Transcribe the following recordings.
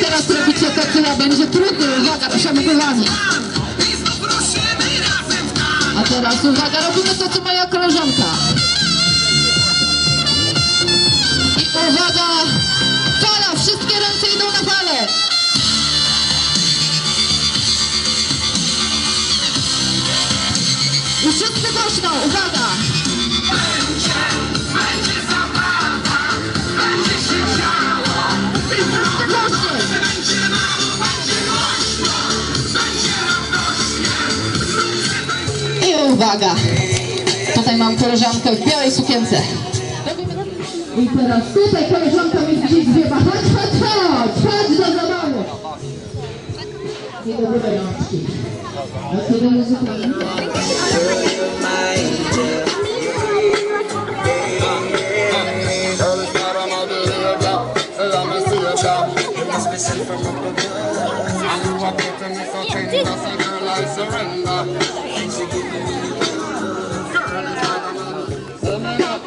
teraz robicie to, która będzie trudny. Uwaga, przemytywanie. A teraz uwaga, robimy to, co moja koleżanka. I uwaga, fala, wszystkie ręce idą na falę. I wszyscy głośno, uwaga. Uwaga, tutaj mam koleżankę w białej sukience. I teraz tutaj koleżanka mi gdzieś zbiewa. Chodź, chodź, chodź, chodź do zabawy. I do dobrej rączki. A kiedy muzyka? Girl, it's not another behavior. Let me see your job. You must be sent from up above. a bit and it's a tender, so girl, I surrender.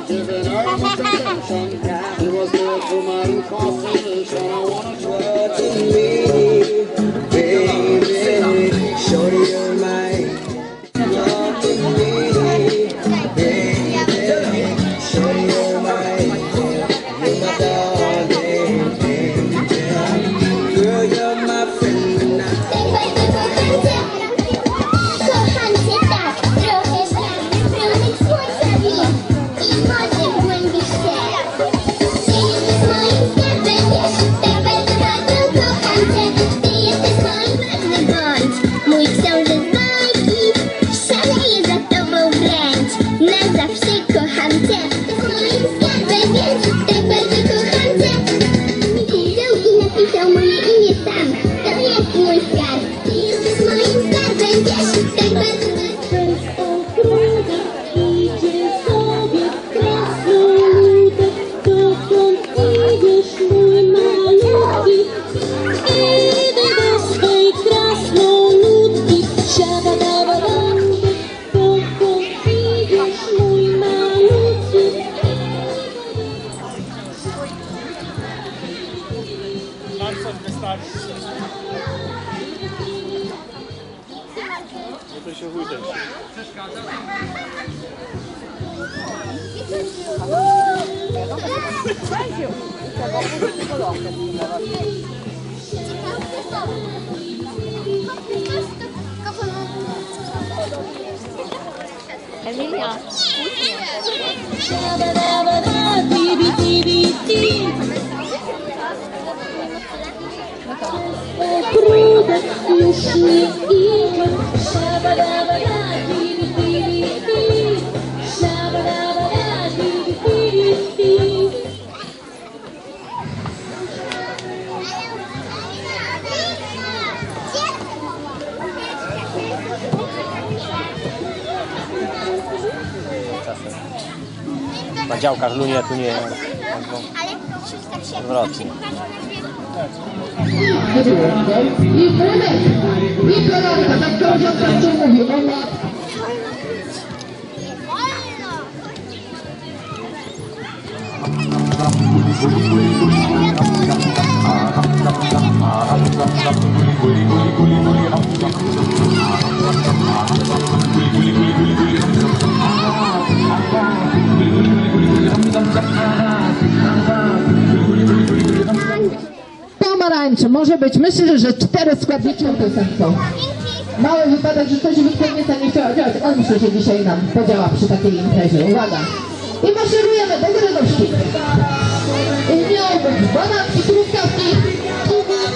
Giving her much attention was there for my incarceration I wanna try to leave Emilia, Na działkach lunie, tu nie. Się Odwrotnie. I wódek, i koronka, tak koleżanka tu mówi. Ona Pomarańcze, może być. Myślę, że cztery składniki są. Mały wypadek, że ktoś wytknięta nie chciała działać. On myślę, że dzisiaj nam podziała przy takiej imprezie. Uwaga. I maszerujemy do goryności. I miał być bananki, truskawki. Kurka.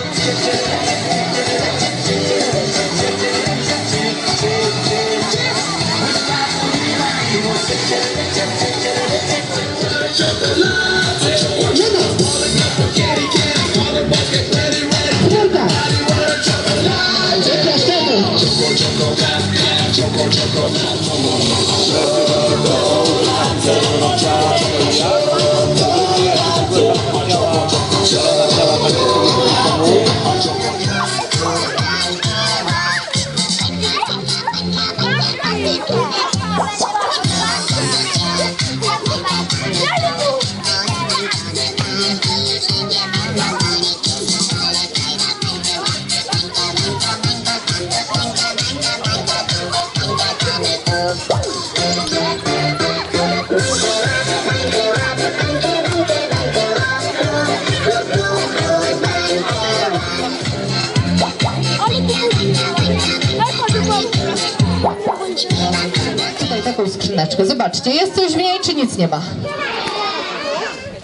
Zobaczcie, jest coś w niej, czy nic nie ma?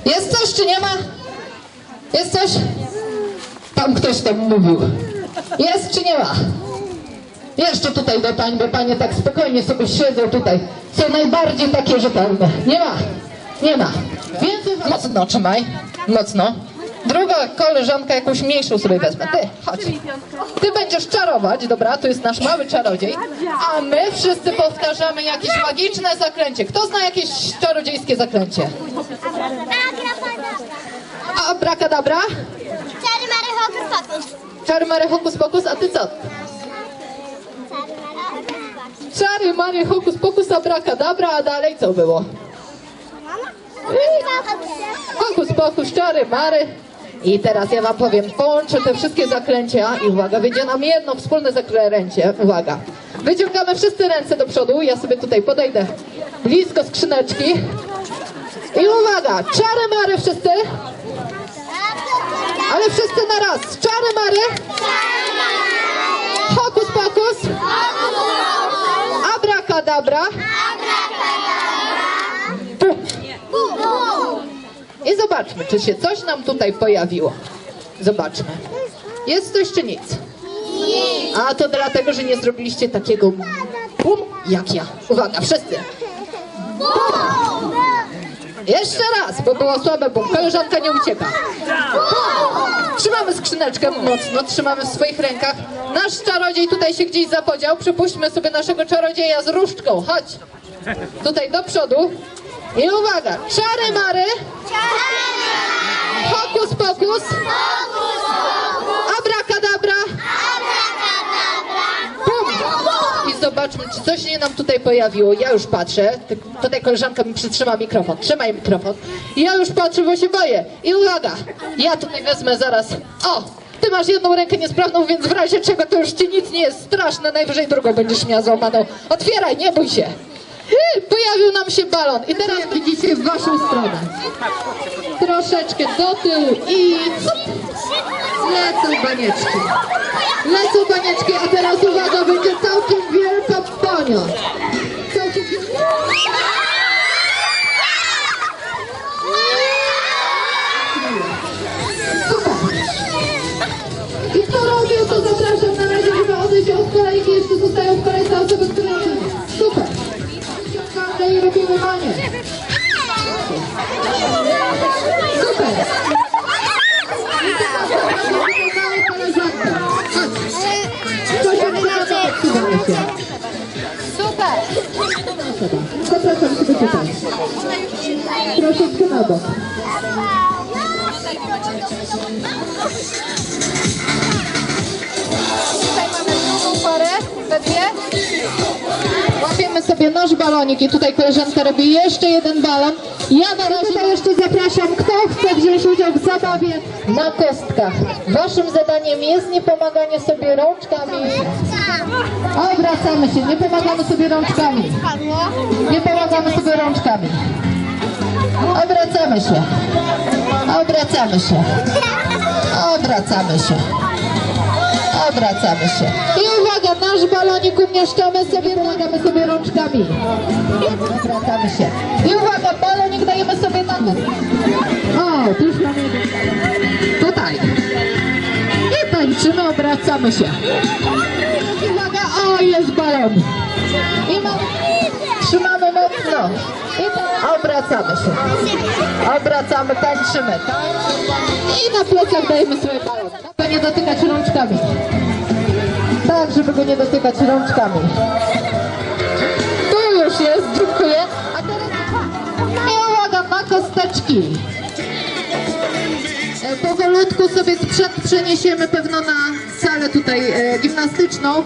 Jest coś, czy nie ma? Jest coś? Tam ktoś tam mówił. Jest, czy nie ma? Jeszcze tutaj do pań, bo panie tak spokojnie sobie siedzą tutaj. Są najbardziej takie rzetelne. Nie ma. Nie ma. Więcej mocno trzymaj. Mocno. Druga koleżanka jakąś mniejszą sobie wezmę. Ty, chodź. Ty będziesz czarować, dobra? Tu jest nasz mały czarodziej. A my wszyscy powtarzamy jakieś magiczne zaklęcie. Kto zna jakieś czarodziejskie zaklęcie? Abrakadabra? Czary Mary Hokus Pokus. Czary Mary Hokus Pokus, a ty co? Czary Mary Hokus Pokus, abrakadabra, a dalej co było? Hokus Pokus, czary Mary. I teraz ja wam powiem, połączę te wszystkie zaklęcia i uwaga, wyjdzie nam jedno wspólne zaklęcie. Uwaga. Wyciągamy wszyscy ręce do przodu, ja sobie tutaj podejdę blisko skrzyneczki. I uwaga, czary Mary wszyscy, ale wszyscy na raz. Czary Mary, Hokus Pokus, Abrakadabra. Pum. I zobaczmy, czy się coś nam tutaj pojawiło. Zobaczmy. Jest coś czy nic? A to dlatego, że nie zrobiliście takiego bum jak ja. Uwaga, wszyscy. Jeszcze raz, bo było słabe bum. Koleżanka nie ucieka. Trzymamy skrzyneczkę mocno, trzymamy w swoich rękach. Nasz czarodziej tutaj się gdzieś zapodział. Przypuśćmy sobie naszego czarodzieja z różdżką. Chodź. Tutaj do przodu. I uwaga, czary mary, hokus pokus, abrakadabra, bum. I zobaczmy, czy coś się nam tutaj pojawiło. Ja już patrzę. Ty- Tutaj koleżanka mi przytrzyma mikrofon. Trzymaj mikrofon. Ja już patrzę, bo się boję. I uwaga, ja tutaj wezmę zaraz. O! Ty masz jedną rękę niesprawną, więc w razie czego to już ci nic nie jest straszne. Najwyżej drugą będziesz miała złamaną. Otwieraj, nie bój się. Pojawił nam się balon. I teraz widzicie w waszą stronę. Troszeczkę do tyłu i. Lecą banieczki. Lecą banieczki, a teraz uwaga, będzie całkiem wielka bania. Banie. Super. I teraz zapraszam małą koleżankę. Chodź. Koleżanka, odsuwamy się. Super! Zapraszam sobie tutaj. Troszeczkę na bok. Sobie nasz balonik i tutaj koleżanka robi jeszcze jeden balon. Ja na razie tutaj jeszcze zapraszam, kto chce wziąć udział w zabawie na kostkach. Waszym zadaniem jest nie pomaganie sobie rączkami. Obracamy się, nie pomagamy sobie rączkami. Nie pomagamy sobie rączkami. Obracamy się. Obracamy się. Obracamy się. Obracamy się. I uwaga, nasz balonik umieszczamy sobie, pomagamy sobie rączkami. Obracamy się. I uwaga, balonik dajemy sobie na dół. O, tu już mamy. Tutaj. I tańczymy, obracamy się. Uwaga, o, jest balon. I mamy, trzymamy mocno. I obracamy się. Obracamy, tańczymy. I na plecach dajemy sobie balon. Nie dotykać rączkami. Tak, żeby go nie dotykać rączkami. Tu już jest, dziękuję. A teraz i uwaga na kosteczki. E, Powolutku sobie sprzęt przeniesiemy pewno na salę tutaj e, gimnastyczną.